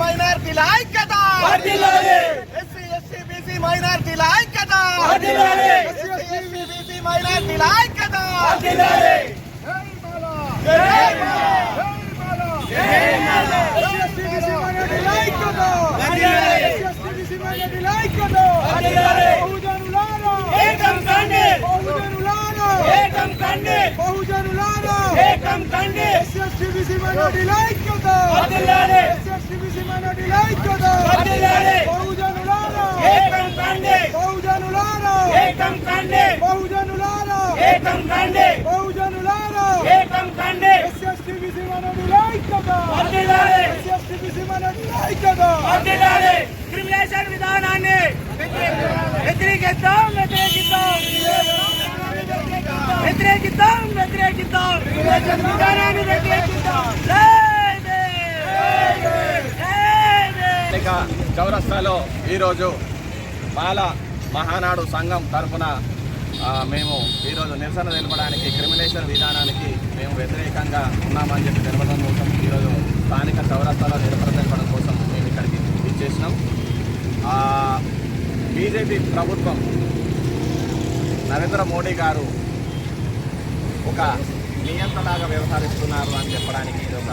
మైనార్టీల ఐక్యత SC ST BC మైనార్టీల ఐక్యత మైనార్టీల ఐక్యత బహుజనులారా ఎస్ఎస్టీబీసీ మైనార్టీల ఐక్యత ఎస్ఎస్టీబీసీ మైనార్టీల ఐక్యత బహుజనులారా బహుజనులారా బహుజనులారా బహుజనులారా. ఐక్యత ఐక్యత విధానాన్ని వ్యతిరేకిద్దాం వ్యతిరేకిద్దాం. వ్యతిరేకిద్దాం వ్యతిరేకిద్దాం. వ్యతిరేకిద్దాం. చౌరస్తాలో ఈరోజు బాల మహానాడు సంఘం తరఫున మేము ఈరోజు నిరసన తెలపడానికి క్రిమినేషన్ విధానానికి మేము వ్యతిరేకంగా ఉన్నామని చెప్పి తెలపడం కోసం ఈరోజు స్థానిక చౌరస్తాలో నిరసన తెలపడం కోసం మేము ఇక్కడికి ఇచ్చేసినాం బీజేపీ ప్రభుత్వం నరేంద్ర మోడీ గారు ఒక నియంత్రణలాగా వ్యవహరిస్తున్నారు అని చెప్పడానికి ఇది ఒక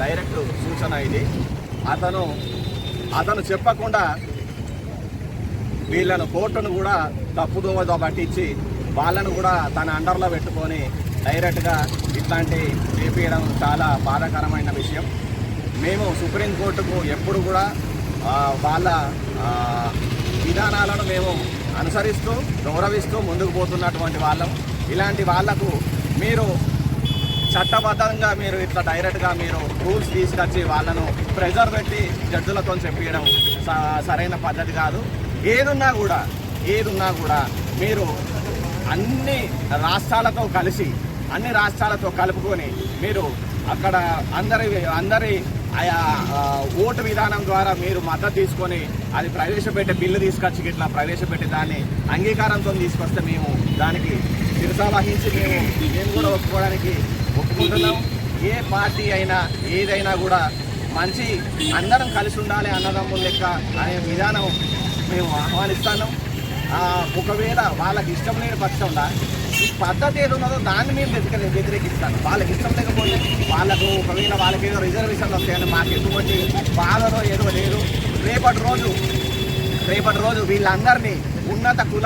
డైరెక్ట్ సూచన ఇది. అతను అతను చెప్పకుండా వీళ్ళను కోర్టును కూడా తప్పుదోవ పట్టించి వాళ్ళను కూడా తన అండర్లో పెట్టుకొని డైరెక్ట్గా ఇట్లాంటి చేపించడం చాలా బాధాకరమైన విషయం. మేము సుప్రీంకోర్టుకు ఎప్పుడు కూడా వాళ్ళ విధానాలను మేము అనుసరిస్తూ గౌరవిస్తూ ముందుకు పోతున్నటువంటి వాళ్ళం. ఇలాంటి వాళ్ళకు మీరు చట్టబద్ధంగా మీరు ఇట్లా డైరెక్ట్గా మీరు రూల్స్ తీసుకొచ్చి వాళ్ళను ప్రెజర్ పెట్టి జడ్జులతో చెప్పడం స- సరైన పద్ధతి కాదు. ఏదున్నా కూడా ఏదున్నా కూడా మీరు అన్ని రాష్ట్రాలతో కలిసి అన్ని రాష్ట్రాలతో కలుపుకొని మీరు అక్కడ అందరి అందరి ఆయా ఆ, ఓటు విధానం ద్వారా మీరు మద్దతు తీసుకొని అది ప్రవేశపెట్టే బిల్లు తీసుకొచ్చి ఇట్లా ప్రవేశపెట్టి దాన్ని అంగీకారంతో తీసుకొస్తే మేము దానికి శిరసా వహించి మేము మేము కూడా ఒప్పుకోవడానికి ఒప్పుకుంటున్నాం. ఏ పార్టీ అయినా ఏదైనా కూడా మంచి అందరం కలిసి ఉండాలి అన్నదమ్ముల లెక్క అనే విధానం మేము ఆహ్వానిస్తాను. ఒకవేళ వాళ్ళకి ఇష్టం లేని పక్షంలో ఈ పద్ధతి ఏది ఉన్నదో దాన్ని మేము వ్యతిరేక వ్యతిరేకిస్తాను. వాళ్ళకి ఇష్టం లేకపోతే వాళ్ళకు ఒకవేళ వాళ్ళకి ఏదో రిజర్వేషన్లు వస్తాయని మాకు ఎటువంటి బాధలో ఏదో లేదు. రేపటి రోజు రేపటి రోజు వీళ్ళందరినీ ఉన్నత కుల